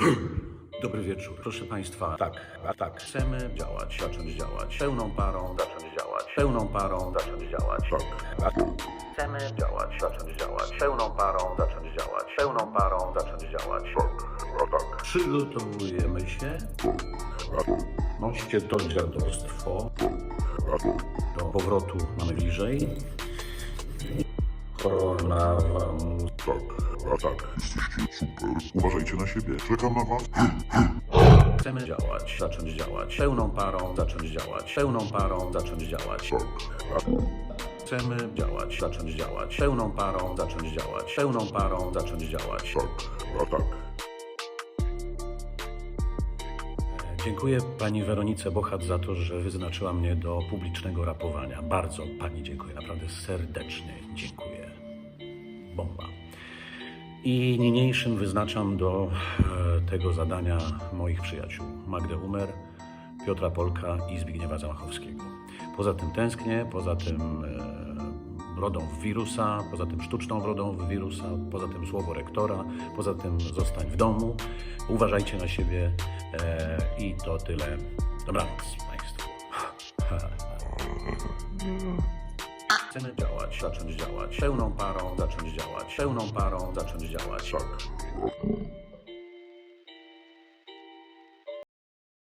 Dobry wieczór. Proszę Państwa, tak, a tak, chcemy działać, zacząć działać, pełną parą. Zacząć działać, pełną parą. Zacząć działać, tak, a tak. Chcemy działać, zacząć działać, pełną parą. Zacząć działać, pełną parą. Zacząć działać, tak, a tak. Przygotowujemy się, noście to dziadostwo, do powrotu mamy bliżej. Korona wam Tak, a tak. Jesteście super. Uważajcie na siebie. Czekam na was. Chcemy działać, zacząć działać, pełną parą zacząć działać, pełną parą zacząć działać. Tak, Chcemy działać, zacząć działać, pełną parą zacząć działać, pełną parą zacząć działać. tak, a tak. Dziękuję pani Weronice Bochat za to, że wyznaczyła mnie do publicznego rapowania. Bardzo pani dziękuję, naprawdę serdecznie dziękuję. Bomba. I niniejszym wyznaczam do e, tego zadania moich przyjaciół Magdę Umer, Piotra Polka i Zbigniewa Zamachowskiego. Poza tym tęsknię, poza tym e, brodą w wirusa, poza tym sztuczną brodą w wirusa, poza tym słowo rektora, poza tym zostań w domu. Uważajcie na siebie e, i to tyle. Dobranoc Państwu. Chcemy działać, zacząć działać, pełną parą zacząć działać, pełną parą zacząć działać. Tak.